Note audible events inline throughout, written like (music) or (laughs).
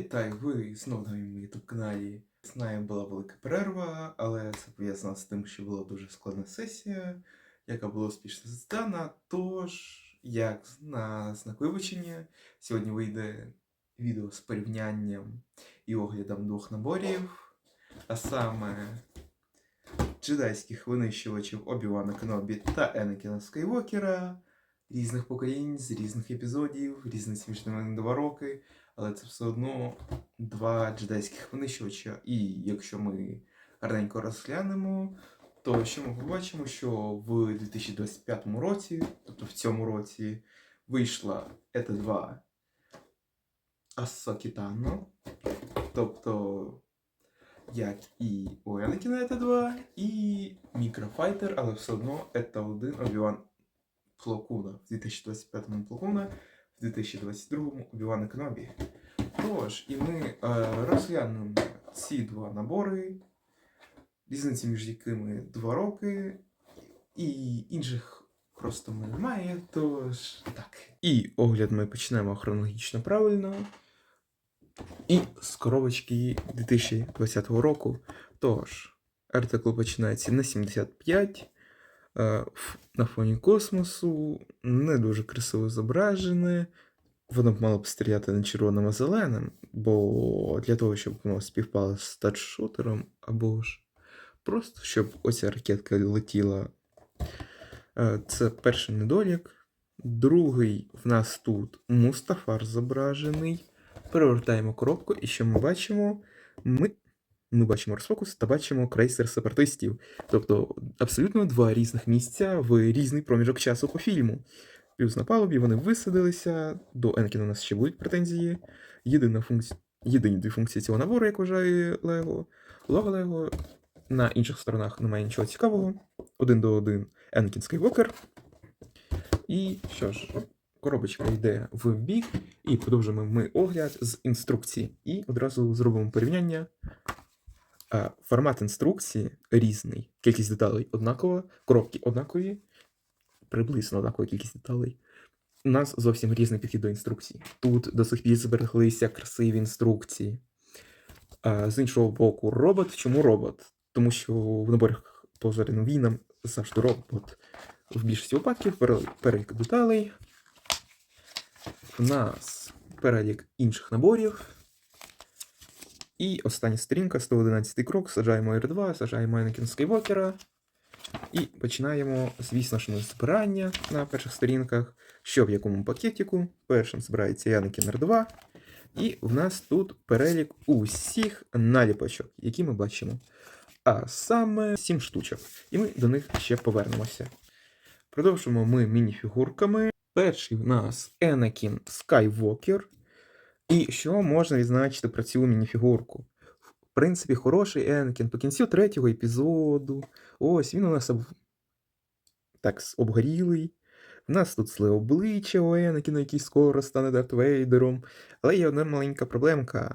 Вітаю, ви знову на моєму youtube каналі. Знаю, була велика перерва, але це пов'язано з тим, що була дуже складна сесія, яка була успішно здана. Тож, як на знак вибачення, сьогодні вийде відео з порівнянням і оглядом двох наборів, а саме джедайських винищувачів Обі-Вана Кенобі та Енекіна Скайвокера, різних поколінь, з різних епізодів, різниці між ними два роки але це все одно два джедайських винищувача. І якщо ми гарненько розглянемо, то що ми побачимо, що в 2025 році, тобто в цьому році, вийшла ет 2 Асокітано, тобто як і у Енакіна ет 2 і Мікрофайтер, але все одно ета 1 Обіван Плокуна в 2025 Плокуна в 2022 Обівана Кенобі. Тож, і ми е, розглянемо ці два набори, різниці між якими два роки, і інших просто ми немає. Тож так. І огляд ми почнемо хронологічно правильно. І з коробочки 2020 року. Тож, артикул починається на 75. Е, На фоні космосу, не дуже красиво зображене. Воно б мало б стріляти не червоним, а зеленим, бо для того, щоб воно співпало з тачшутером, або ж просто щоб оця ракетка летіла. Е, Це перший недолік. Другий в нас тут Мустафар зображений. Перевертаємо коробку, і що ми бачимо? Ми, ми бачимо розфокус та бачимо крейсер сепаратистів. Тобто абсолютно два різних місця в різний проміжок часу по фільму. Плюс на палубі вони висадилися. До Енкіна у нас ще будуть претензії. Єдина функція, єдині дві функції цього набору, як вважає Лего. Лого Лего. На інших сторонах немає нічого цікавого. Один до один Енкін Скайвокер. І що ж, коробочка йде в бік, і продовжуємо ми огляд з інструкції. І одразу зробимо порівняння. Формат інструкції різний, кількість деталей однакова, коробки однакові, приблизно однакова кількість деталей. У нас зовсім різний підхід до інструкцій. Тут до сих пір збереглися красиві інструкції. З іншого боку, робот. Чому робот? Тому що в наборах по зоряним війнам завжди робот. В більшості випадків перелік, деталей. В нас перелік інших наборів. І остання сторінка, 111 крок. Саджаємо R2, саджаємо Anakin Скайвокера. І починаємо, звісно ж, збирання на перших сторінках. Що в якому пакетику. Першим збирається Anakin R2. І в нас тут перелік усіх наліпочок, які ми бачимо. А саме 7 штучок. І ми до них ще повернемося. Продовжуємо ми мініфігурками. Перший в нас Anakin Skywalker. І що можна відзначити про цю мініфігурку? В принципі, хороший Енкін по кінцю третього епізоду. Ось він у нас об... так обгорілий. У нас тут зле обличчя у Енакіна, який скоро стане Дарт Вейдером. Але є одна маленька проблемка.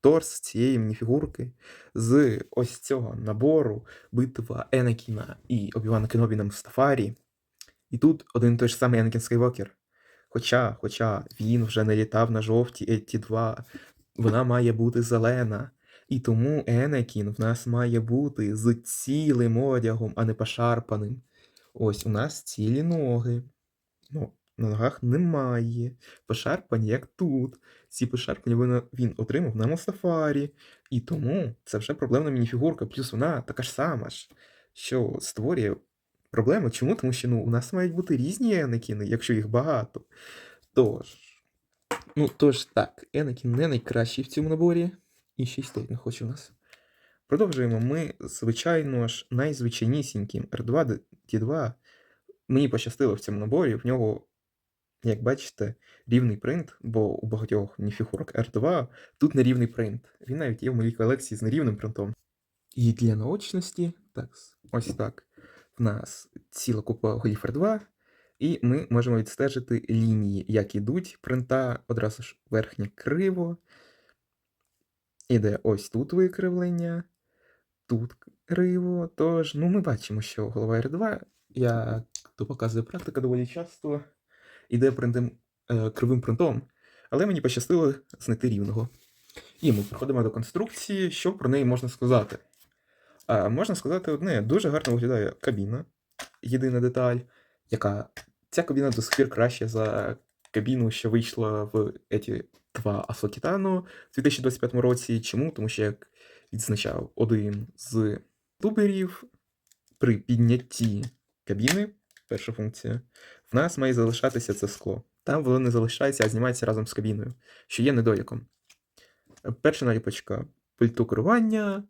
Торс цієї мініфігурки з ось цього набору битва Енакіна і Обівана Кенобі на Мустафарі. І тут один і той ж самий Енакін Скайвокер. Хоча, хоча він вже не літав на жовтій Етті 2, вона має бути зелена. І тому Енекін в нас має бути з цілим одягом, а не пошарпаним. Ось у нас цілі ноги. Ну, на ногах немає. Пошарпані, як тут. Ці пошарпані він, він отримав на Мустафарі. І тому це вже проблемна мініфігурка, плюс вона така ж сама ж, що створює проблеми. Чому? Тому що ну, у нас мають бути різні Енекіни, якщо їх багато. Тож. Ну, тож так, Енекін не найкращий в цьому наборі. І 6 стоїть хоче у нас. Продовжуємо ми, звичайно ж, найзвичайнісіньким R2 D2. Мені пощастило в цьому наборі. В нього, як бачите, рівний принт, бо у багатьох мініфігурок R2 тут нерівний принт. Він навіть є в моїй колекції з нерівним принтом. І для наочності, так, ось так. В нас ціла купа голів R2, і ми можемо відстежити лінії, як ідуть принта, одразу ж верхнє криво. Іде ось тут викривлення, тут криво. Тож, ну, ми бачимо, що голова R2, як то показує практика доволі часто, іде принтом, е, кривим принтом. Але мені пощастило знайти рівного. І ми приходимо до конструкції, що про неї можна сказати. А, можна сказати одне, дуже гарно виглядає кабіна, єдина деталь, яка ця кабіна до сих пір краща за кабіну, що вийшла в еті 2 Афлокітану в 2025 році. Чому? Тому що, як відзначав один з туберів, при піднятті кабіни, перша функція, в нас має залишатися це скло. Там воно не залишається, а знімається разом з кабіною, що є недоліком. Перша наліпочка пульту керування.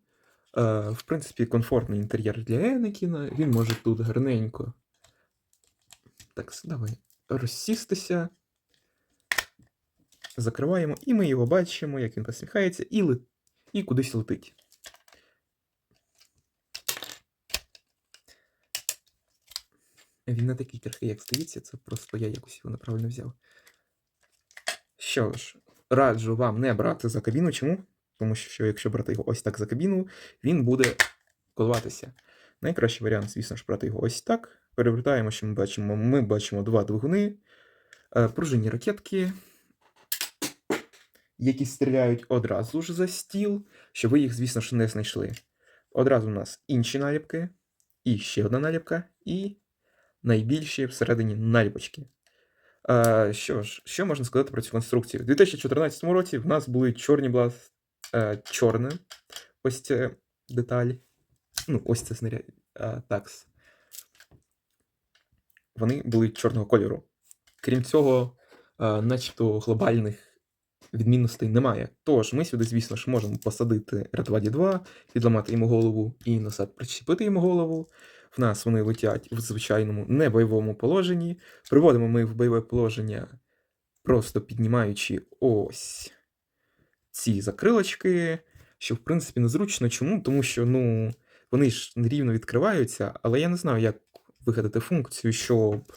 Е, в принципі, комфортний інтер'єр для Енекіна. Він може тут гарненько. Так, давай розсістися. Закриваємо, і ми його бачимо, як він посміхається, і, лет... і кудись летить. Він не такий крихкий, як здається, це просто я якось його неправильно взяв. Що ж, раджу вам не брати за кабіну. Чому? Тому що якщо брати його ось так за кабіну, він буде коливатися. Найкращий варіант, звісно ж, брати його ось так. Перевертаємо, що ми бачимо. Ми бачимо два двигуни, е, пружинні ракетки, які стріляють одразу ж за стіл, щоб ви їх, звісно ж, не знайшли. Одразу у нас інші наліпки, і ще одна наліпка, і найбільші всередині наліпочки. Е, що ж, що можна сказати про цю конструкцію? У 2014 році в нас були чорні бласт, е, чорне, ось ця деталь. Ну, ось це снаряд. Е, такс. Вони були чорного кольору. Крім цього, е, начебто глобальних відмінностей немає. Тож ми сюди, звісно ж, можемо посадити Ратваді 2, відламати йому голову і назад причепити йому голову. В нас вони летять в звичайному небойовому положенні. Приводимо ми в бойове положення, просто піднімаючи ось ці закрилочки, що в принципі незручно. Чому? Тому що ну, вони ж нерівно відкриваються, але я не знаю, як вигадати функцію, щоб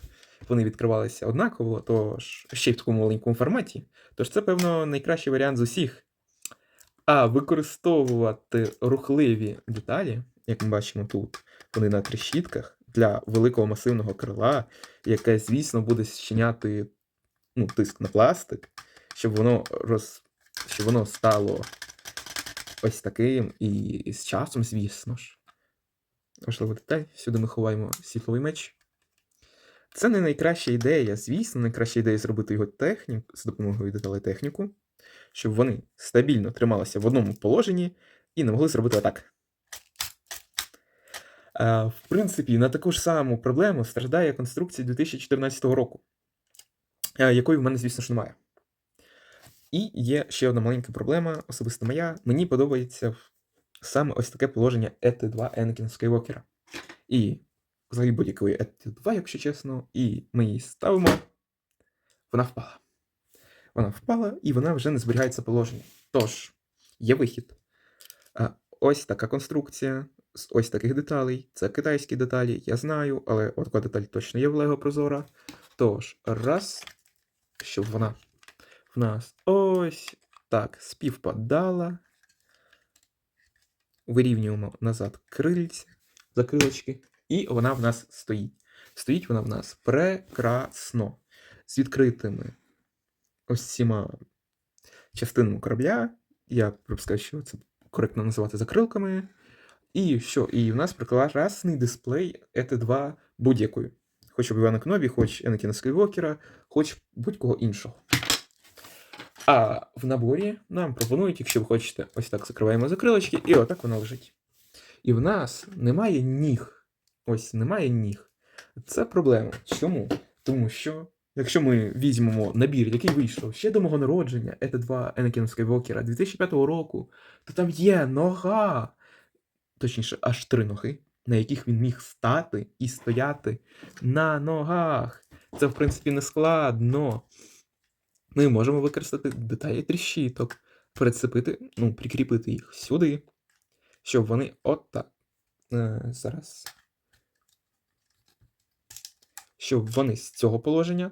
вони відкривалися однаково, тож ще й в такому маленькому форматі. Тож це, певно, найкращий варіант з усіх. А використовувати рухливі деталі, як ми бачимо тут, вони на трещітках для великого масивного крила, яке, звісно, буде зчиняти ну, тиск на пластик, щоб воно роз... щоб воно стало ось таким і з часом, звісно ж. Важлива деталь. Сюди ми ховаємо світловий меч. Це не найкраща ідея. Звісно, найкраща ідея зробити його технік з допомогою деталей техніку, щоб вони стабільно трималися в одному положенні і не могли зробити атак. Е, В принципі, на таку ж саму проблему страждає конструкція 2014 року, е, якої в мене, звісно ж, немає. І є ще одна маленька проблема, особисто моя. Мені подобається саме ось таке положення ET2 Anakin Skywalker. І взагалі будь-якої ET2, якщо чесно, і ми її ставимо. Вона впала. Вона впала, і вона вже не зберігається положення. Тож, є вихід. Ось така конструкція з ось таких деталей. Це китайські деталі, я знаю, але от така деталь точно є в Lego Прозора. Тож, раз, щоб вона нас ось так співпадала. Вирівнюємо назад крильці, закрилочки, і вона в нас стоїть. Стоїть вона в нас прекрасно. З відкритими ось цими частинами корабля. Я припускаю, що це коректно називати закрилками. І що? І в нас прекрасний дисплей ET2 будь-якої. Хоч Обівана Кнобі, хоч Енакіна Скайвокера, хоч будь-кого іншого. А в наборі нам пропонують, якщо ви хочете, ось так закриваємо закрилочки, і отак воно лежить. І в нас немає ніг. Ось немає ніг. Це проблема. Чому? Тому що, якщо ми візьмемо набір, який вийшов ще до мого народження, ET2 Anakin Skywalker 2005 року, то там є нога. Точніше, аж три ноги, на яких він міг стати і стояти на ногах. Це, в принципі, не складно. Ми можемо використати деталі тріщіток, прицепити, ну, прикріпити їх сюди, щоб вони отак. Е, зараз. Щоб вони з цього положення,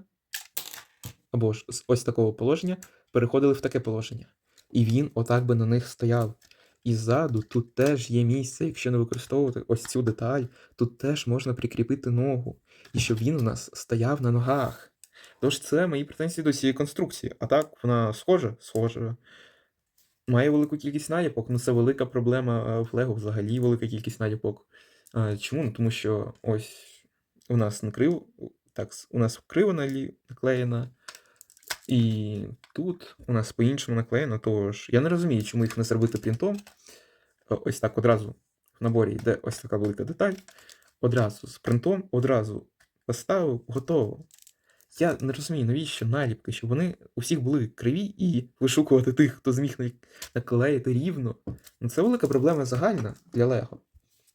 або ж з ось такого положення, переходили в таке положення. І він отак би на них стояв. І ззаду тут теж є місце, якщо не використовувати ось цю деталь, тут теж можна прикріпити ногу. І щоб він у нас стояв на ногах. Тож це мої претензії до цієї конструкції. А так, вона схожа, схожа. має велику кількість наліпок. Ну, це велика проблема е, в Лего взагалі велика кількість наліпок. Е, Чому? Ну, тому що ось у нас накрив, так, у нас криво наклеєно, і тут у нас по-іншому наклеєно. Тож я не розумію, чому їх не зробити принтом. Ось так одразу в наборі йде ось така велика деталь. Одразу з принтом, одразу поставив, готово. Я не розумію, навіщо наліпки, щоб вони у всіх були криві і вишукувати тих, хто зміг наклеїти рівно. Ну, це велика проблема загальна для Лего.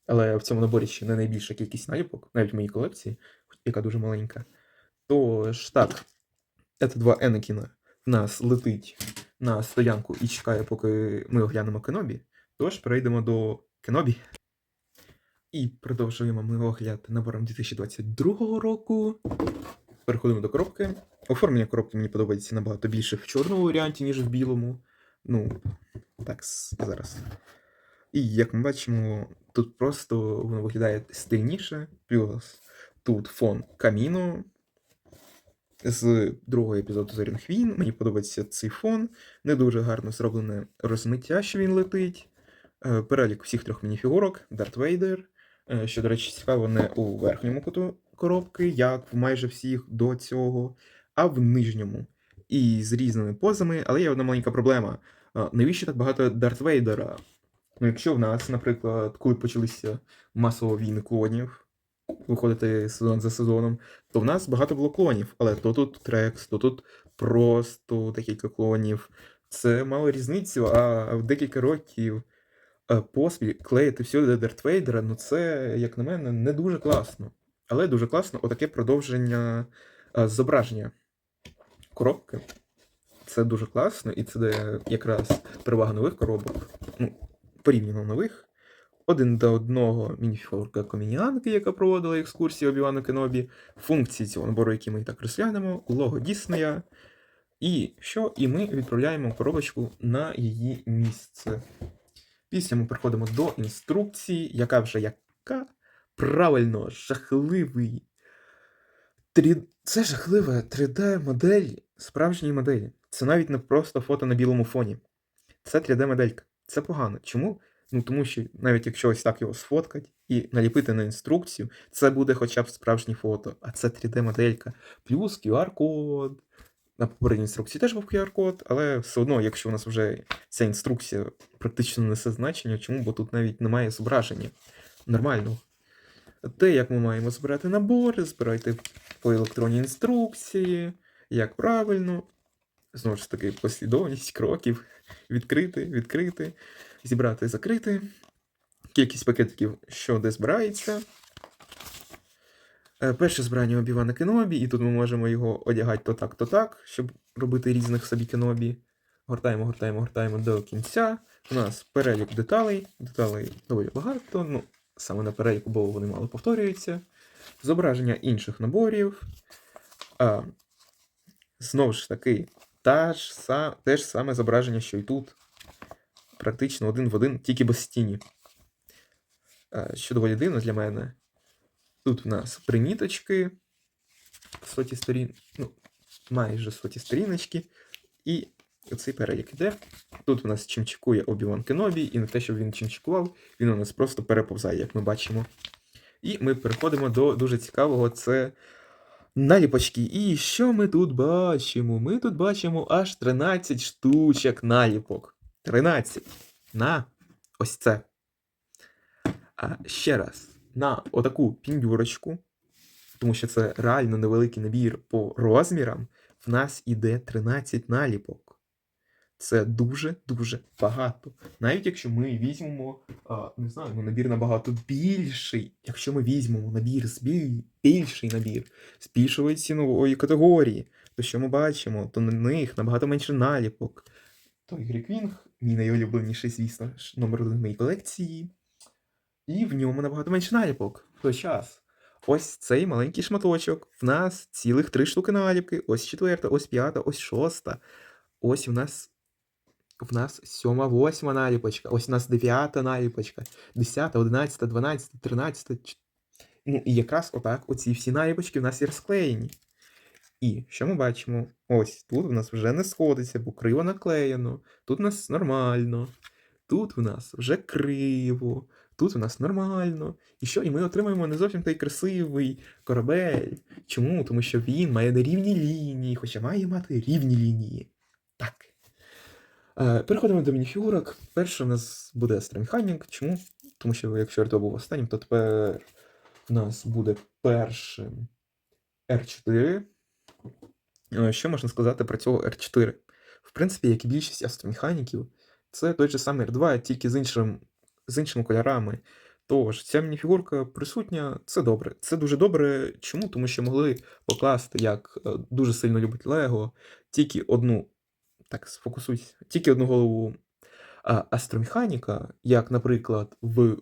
Але в цьому наборі ще не найбільша кількість наліпок, навіть в моїй колекції, яка дуже маленька. Тож так, це два Енекіна в нас летить на стоянку і чекає, поки ми оглянемо Кенобі. Тож перейдемо до Кенобі. І продовжуємо ми огляд набором 2022 року. Переходимо до коробки. Оформлення коробки мені подобається набагато більше в чорному варіанті, ніж в білому. Ну, так, зараз. І як ми бачимо, тут просто воно виглядає стильніше. Плюс тут фон каміну з другого епізоду Зоряних війн. Мені подобається цей фон. Не дуже гарно зроблене розмиття, що він летить. Е, Перелік всіх трьох мініфігурок, Дарт Вейдер. е, Що, до речі, цікаво, не у верхньому куту коробки, як в майже всіх до цього, а в нижньому. І з різними позами, але є одна маленька проблема. Навіщо так багато Дарт Вейдера? Ну, якщо в нас, наприклад, коли почалися масово війни клонів, виходити сезон за сезоном, то в нас багато було клонів, але то тут Трекс, то тут просто декілька клонів. Це мало різницю, а в декілька років е, поспіль клеїти всюди Дарт Вейдера, ну це, як на мене, не дуже класно. Але дуже класно отаке продовження е, зображення коробки. Це дуже класно, і це де якраз перевага нових коробок, ну, порівняно нових. Один до одного мініфігурка комініанки, яка проводила екскурсію Обівану Кенобі, функції цього набору, які ми і так розглянемо, лого Діснея. І що? І ми відправляємо коробочку на її місце. Після ми переходимо до інструкції, яка вже яка правильно жахливий. Це жахлива 3D-модель справжньої моделі. Це навіть не просто фото на білому фоні. Це 3D-моделька. Це погано. Чому? Ну тому що навіть якщо ось так його сфоткать і наліпити на інструкцію, це буде хоча б справжнє фото, а це 3D-моделька. Плюс QR-код. На попередній інструкції теж був QR-код, але все одно, якщо у нас вже ця інструкція практично несе значення, чому? Бо тут навіть немає зображення нормального. Те, як ми маємо збирати набори, збирайте по електронній інструкції, як правильно. Знову ж таки, послідовність кроків. Відкрити, відкрити, зібрати, закрити. Кількість пакетиків, що де збирається. Е, Перше збирання Обівана Кенобі, і тут ми можемо його одягати то так, то так, щоб робити різних собі Кенобі. Гортаємо, гортаємо, гортаємо до кінця. У нас перелік деталей. Деталей доволі багато. Ну, саме на переліку, бо вони мало повторюються. Зображення інших наборів. А, знову ж таки, та ж, са, те ж саме зображення, що і тут. Практично один в один, тільки без стіні. А, що доволі дивно для мене. Тут в нас приміточки, соті сторін, ну, майже соті сторіночки. І оцей перелік іде. Тут у нас чимчикує Обіван Кенобі, і не те, щоб він чимчикував, він у нас просто переповзає, як ми бачимо. І ми переходимо до дуже цікавого це наліпочки. І що ми тут бачимо? Ми тут бачимо аж 13 штучок наліпок. 13. На ось це. А ще раз, на отаку піндюрочку, тому що це реально невеликий набір по розмірам, в нас іде 13 наліпок. Це дуже-дуже багато. Навіть якщо ми візьмемо, а, не знаю, ну, набір набагато більший. Якщо ми візьмемо набір з більший набір з більшої цінової категорії, то що ми бачимо? То на них набагато менше наліпок. Той Гріквінг, мій найулюбленіший, звісно номер один моїй колекції. І в ньому набагато менше наліпок в той час. Ось цей маленький шматочок. В нас цілих три штуки наліпки. Ось четверта, ось п'ята, ось шоста. Ось у нас. В нас сьома, восьма наліпочка. Ось у нас дев'ята наліпочка. Десята, одинадцята, дванадцята, тринадцята. Ну, і якраз отак оці всі наліпочки в нас і розклеєні. І що ми бачимо? Ось тут в нас вже не сходиться, бо криво наклеєно. Тут у нас нормально. Тут в нас вже криво. Тут у нас нормально. І що? І ми отримаємо не зовсім той красивий корабель. Чому? Тому що він має нерівні лінії, хоча має мати рівні лінії. Так. Е, переходимо до мініфігурок. Перше в нас буде астромеханік. Чому? Тому що якщо Рто був останнім, то тепер в нас буде першим R4. Е, Що можна сказати про цього R4? В принципі, як і більшість астромеханіків, це той же самий R2, тільки з, іншим, з іншими кольорами. Тож, ця мініфігурка присутня, це добре. Це дуже добре. Чому? Тому що могли покласти, як е, дуже сильно любить Лего, тільки одну. Так, сфокусуйся, тільки одну голову а, астромеханіка, як, наприклад, в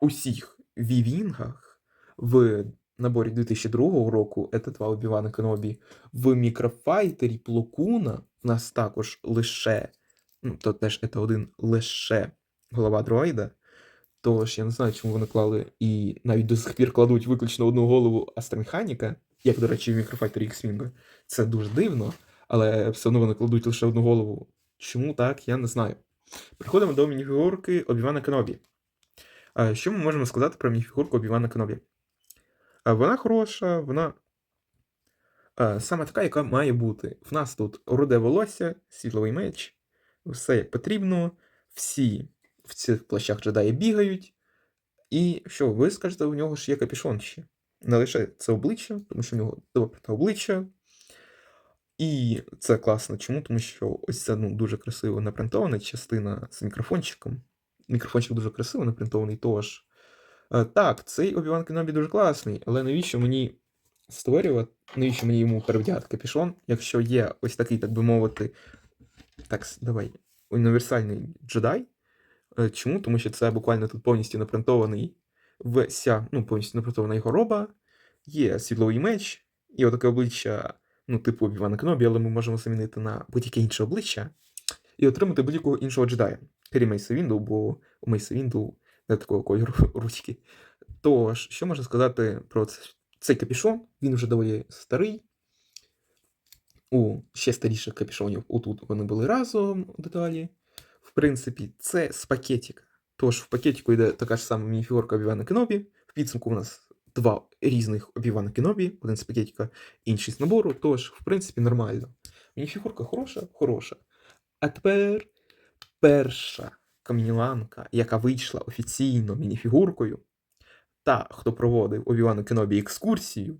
усіх вівінгах в наборі 2002 року це два Обівана Кенобі, в мікрофайтері Плокуна в нас також лише, ну, то теж це один лише голова дроїда. Тож я не знаю, чому вони клали і навіть до сих пір кладуть виключно одну голову астромеханіка, як, до речі, в мікрофайтері X-Wing. Це дуже дивно, але все одно вони кладуть лише одну голову. Чому так, я не знаю. Переходимо до мініфігурки Обівана Кенобі. Що ми можемо сказати про мініфігурку Обівана Кенобі? Вона хороша, вона саме така, яка має бути. В нас тут руде волосся, світловий меч, все як потрібно, всі в цих плащах джедаї бігають. І що, ви скажете, у нього ж є капюшон ще. Не лише це обличчя, тому що в нього добре обличчя. І це класно. Чому? Тому що ось це ну, дуже красиво напринтована частина з мікрофончиком. Мікрофончик дуже красиво напринтований, тож. Е, Так, цей Обіван Кенобі дуже класний, але навіщо мені створювати, навіщо мені йому перевдягати капюшон, якщо є ось такий, так би мовити, так, давай, універсальний джедай. Е, Чому? Тому що це буквально тут повністю напринтований вся, ну, повністю напринтована його роба, є світловий меч, і отаке обличчя, ну, типу Обівана Кенобі, але ми можемо замінити на будь-яке інше обличчя і отримати будь-якого іншого джедая. Крім Мейса Вінду, бо у Мейса Вінду не такого кольору (laughs) ручки. Тож, що можна сказати про цей капюшон? Він вже доволі старий. У ще старіших капюшонів отут вони були разом деталі. В принципі, це з пакетика. Тож в пакетику йде така ж сама мініфігурка Обівана Кенобі. В підсумку у нас два різних Обівана Кенобі, один з пакетика, інший з набору. Тож, в принципі, нормально. Мініфігурка хороша, хороша. А тепер перша камініланка, яка вийшла офіційно мініфігуркою, та, хто проводив Обівану Кенобі екскурсію,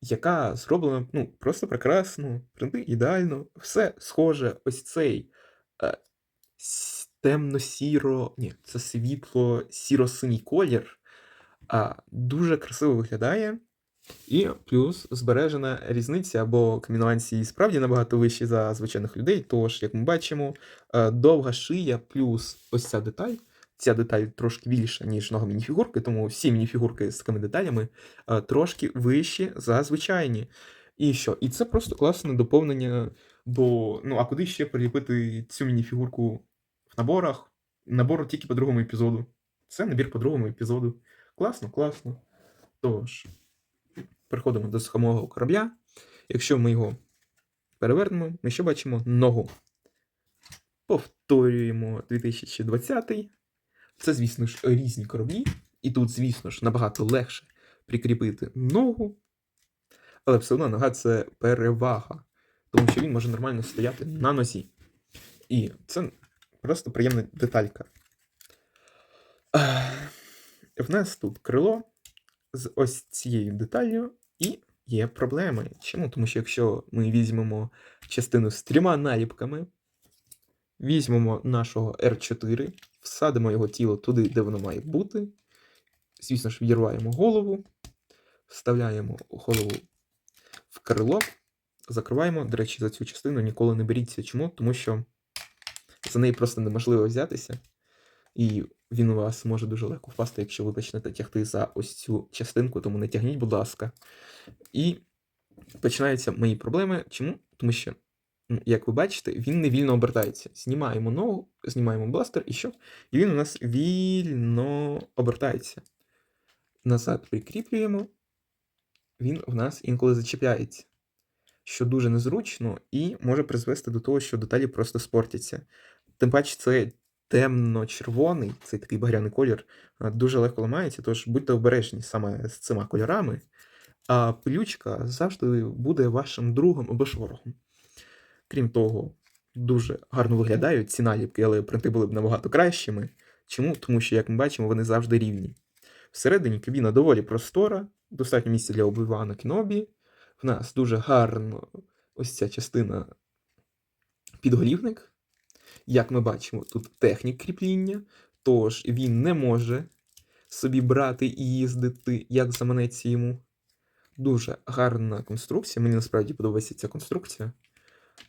яка зроблена ну, просто прекрасно, принти ідеально, все схоже, ось цей е, темно-сіро, ні, це світло сіро-синій колір, а, дуже красиво виглядає. І плюс збережена різниця, бо камінуанці справді набагато вищі за звичайних людей. Тож, як ми бачимо, е, довга шия плюс ось ця деталь. Ця деталь трошки більша, ніж нога мініфігурки, тому всі мініфігурки з такими деталями е, трошки вищі за звичайні. І що? І це просто класне доповнення. Бо ну а куди ще приліпити цю мініфігурку в наборах? Набор тільки по другому епізоду. Це набір по другому епізоду. Класно, класно. Тож, переходимо до сухомого корабля. Якщо ми його перевернемо, ми що бачимо? Ногу. Повторюємо 2020. Це, звісно ж, різні кораблі. І тут, звісно ж, набагато легше прикріпити ногу. Але все одно нога це перевага. Тому що він може нормально стояти на нозі. І це просто приємна деталька. В нас тут крило з ось цією деталлю, і є проблеми. Чому? Тому що якщо ми візьмемо частину з трьома наліпками, візьмемо нашого R4, всадимо його тіло туди, де воно має бути. Звісно ж, відірваємо голову, вставляємо голову в крило, закриваємо. До речі, за цю частину ніколи не беріться. Чому? Тому що за неї просто неможливо взятися. І він у вас може дуже легко впасти, якщо ви почнете тягти за ось цю частинку, тому не тягніть, будь ласка. І починаються мої проблеми. Чому? Тому що, ну, як ви бачите, він не вільно обертається. Знімаємо ногу, знімаємо бластер, і що? І він у нас вільно обертається. Назад прикріплюємо, він в нас інколи зачіпляється. що дуже незручно і може призвести до того, що деталі просто спортяться. Тим паче, це темно-червоний, цей такий багряний колір, дуже легко ламається, тож будьте обережні саме з цими кольорами. А пилючка завжди буде вашим другом або ж ворогом. Крім того, дуже гарно виглядають ці наліпки, але принти були б набагато кращими. Чому? Тому що, як ми бачимо, вони завжди рівні. Всередині кабіна доволі простора, достатньо місця для обивана кнобі. В нас дуже гарно ось ця частина підголівник. Як ми бачимо, тут технік кріпління, тож він не може собі брати і їздити, як заманеться йому. Дуже гарна конструкція. Мені насправді подобається ця конструкція.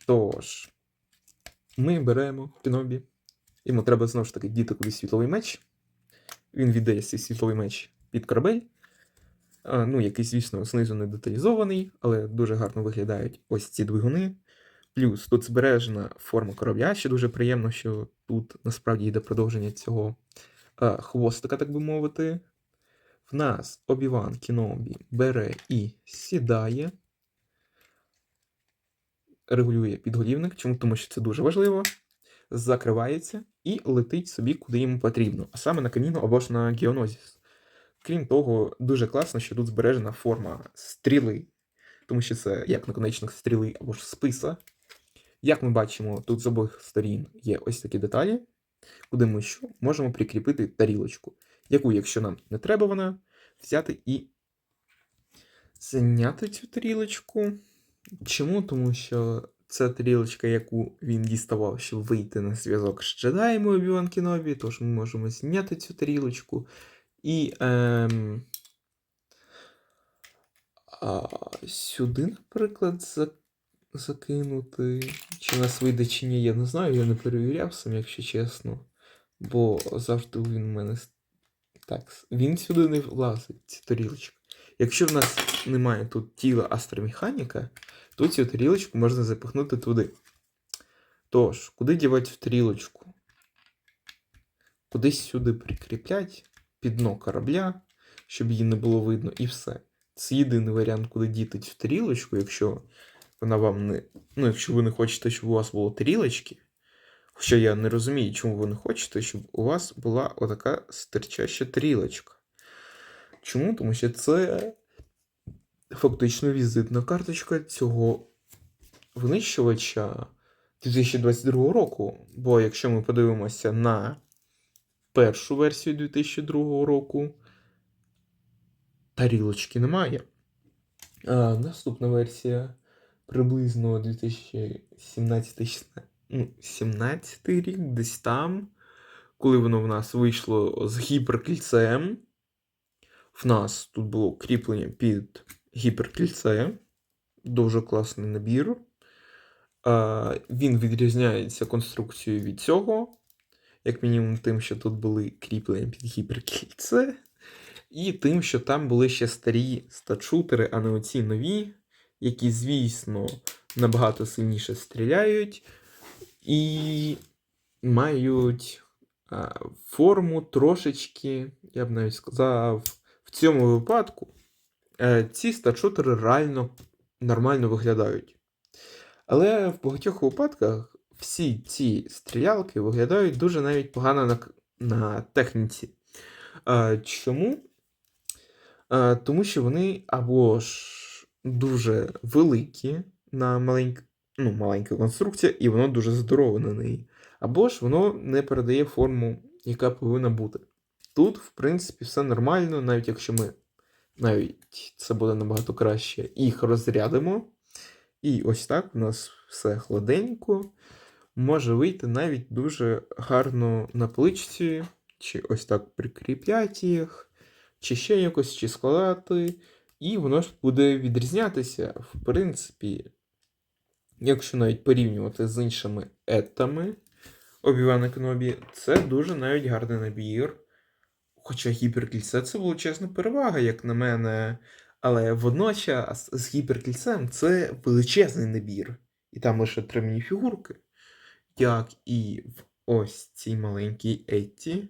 Тож, ми беремо Кенобі. Йому треба знову ж таки діти кудись світловий меч. Він віддає цей світловий меч під корабель. Ну, який, звісно, знизу не деталізований, але дуже гарно виглядають ось ці двигуни. Плюс тут збережена форма корабля, що дуже приємно, що тут насправді йде продовження цього а, хвостика, так би мовити. В нас Обіван Кінобі бере і сідає, регулює підголівник. Чому? Тому що це дуже важливо. Закривається і летить собі, куди йому потрібно, а саме на каміну або ж на Геонозіс. Крім того, дуже класно, що тут збережена форма стріли, тому що це як наконечник стріли або ж списа. Як ми бачимо, тут з обох сторін є ось такі деталі, куди ми що можемо прикріпити тарілочку, яку, якщо нам не треба вона, взяти і зняти цю тарілочку. Чому? Тому що це тарілочка, яку він діставав, щоб вийти на зв'язок з джедаєм у Обіван Кінові, тож ми можемо зняти цю тарілочку. І ем, а, сюди, наприклад, за, закинути. Чи нас вийде, чи ні, я не знаю, я не перевіряв сам, якщо чесно. Бо завжди він в мене. Так, він сюди не влазить, ці тарілочки. Якщо в нас немає тут тіла астромеханіка, то цю тарілочку можна запихнути туди. Тож, куди дівати в тарілочку? Кудись сюди прикріплять під дно корабля, щоб її не було видно, і все. Це єдиний варіант, куди діти цю тарілочку, якщо вона вам не. Ну, якщо ви не хочете, щоб у вас було тарілочки. Хоча я не розумію, чому ви не хочете, щоб у вас була отака стирчаща тарілочка. Чому? Тому що це фактично візитна карточка цього винищувача 2022 року. Бо якщо ми подивимося на першу версію 2002 року, тарілочки немає. А наступна версія приблизно 2017 ну, 17 рік, десь там, коли воно в нас вийшло з гіперкільцем. В нас тут було кріплення під гіперкільце. Дуже класний набір. Він відрізняється конструкцією від цього, як мінімум, тим, що тут були кріплення під гіперкільце, і тим, що там були ще старі статшутери, а не оці нові, які, звісно, набагато сильніше стріляють і мають форму трошечки, я б навіть сказав, в цьому випадку е, ці статшутери реально нормально виглядають. Але в багатьох випадках всі ці стрілялки виглядають дуже навіть погано на, на техніці. Е, чому? Е, тому що вони або ж дуже великі на маленьк... ну, маленька конструкція, і воно дуже здорове на неї. Або ж воно не передає форму, яка повинна бути. Тут, в принципі, все нормально, навіть якщо ми навіть це буде набагато краще, їх розрядимо. І ось так у нас все гладенько. Може вийти навіть дуже гарно на пличці, чи ось так прикріплять їх, чи ще якось, чи складати. І воно ж буде відрізнятися, в принципі, якщо навіть порівнювати з іншими етами Обівана Кнобі, це дуже навіть гарний набір. Хоча гіперкільце це величезна перевага, як на мене. Але водночас з гіперкільцем це величезний набір. І там лише три мініфігурки. Як і в ось цій маленькій Етті,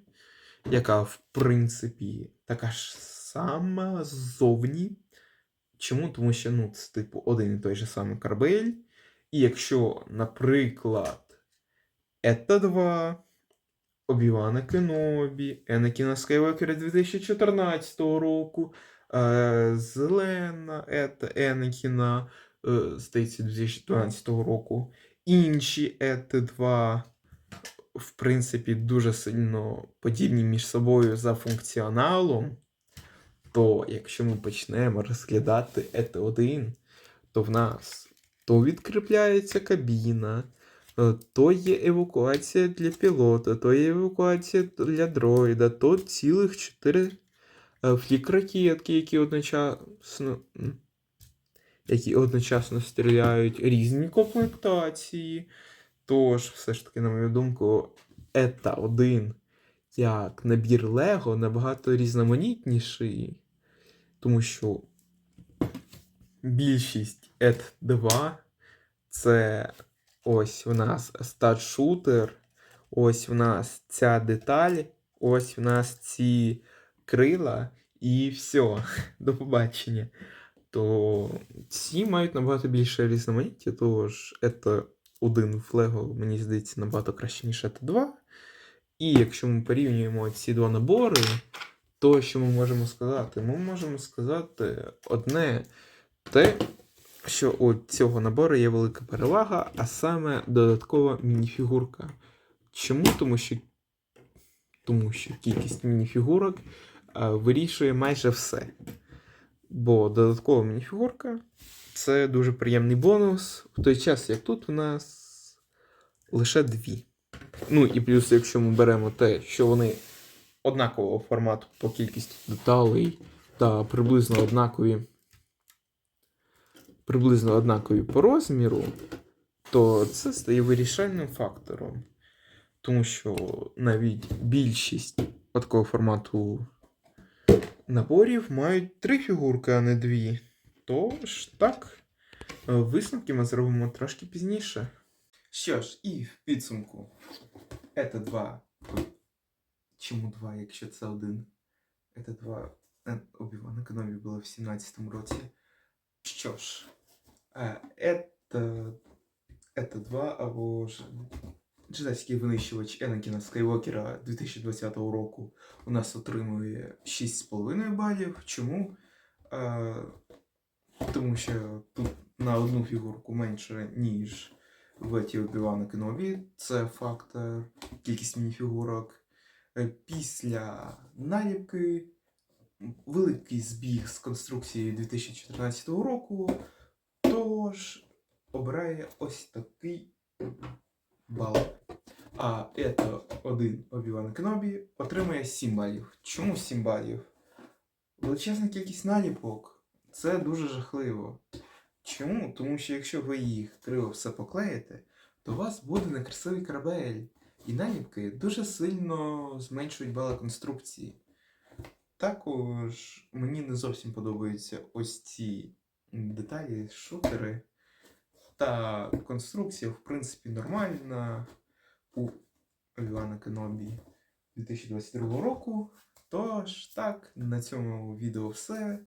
яка, в принципі, така ж сама ззовні. Чому? Тому що ну, це типу один і той же самий корабель. І якщо, наприклад, Ета 2, Обівана Кенобі, Енакіна Скайуокера 2014 року, е, Зелена Ета Енакіна, е, здається, 2012 року, інші Ети 2, в принципі, дуже сильно подібні між собою за функціоналом, то якщо ми почнемо розглядати Ета 1, то в нас то відкріпляється кабіна, е, то є евакуація для пілота, то є евакуація для дроїда, то цілих чотири е, флік-ракетки, які одночасно, які одночасно стріляють різні комплектації. Тож, все ж таки, на мою думку, Ета 1 як набір Лего набагато різноманітніший, тому що більшість Ет 2 це ось в нас стат-шутер, ось в нас ця деталь, ось в нас ці крила, і все, (laughs) до побачення. То ці мають набагато більше різноманіття, тож Ета 1 в Лего, мені здається, набагато краще, ніж Ета 2. І якщо ми порівнюємо ці два набори, то що ми можемо сказати? Ми можемо сказати одне те, що у цього набору є велика перевага, а саме додаткова мініфігурка. Чому? Тому що, тому що кількість мініфігурок е, вирішує майже все. Бо додаткова мініфігурка це дуже приємний бонус, в той час, як тут у нас лише дві. Ну і плюс, якщо ми беремо те, що вони однакового формату по кількості деталей та приблизно однакові, приблизно однакові по розміру, то це стає вирішальним фактором. Тому що навіть більшість такого формату наборів мають три фігурки, а не дві. Тож так, висновки ми зробимо трошки пізніше. Що ж, і в підсумку. Це два. Чому два, якщо це один? Це два. Е, Обівана Кенові було в 17-му році. Що ж, е, это, это два або ж джедайський винищувач Енакіна Скайуокера 2020 року у нас отримує 6,5 балів. Чому? Е, тому що тут на одну фігурку менше, ніж в Еті Обівана Кенові. Це фактор, кількість мініфігурок. Е, Після наліпки великий збіг з конструкції 2014 року. Тож обирає ось такий бал. А Ето 1 Обіван Кенобі отримує 7 балів. Чому 7 балів? Величезна кількість наліпок. Це дуже жахливо. Чому? Тому що якщо ви їх криво все поклеїте, то у вас буде некрасивий корабель. І наліпки дуже сильно зменшують бали конструкції. Також мені не зовсім подобаються ось ці деталі, шутери. Та конструкція, в принципі, нормальна у Івана Кенобі 2022 року. Тож, так, на цьому відео все.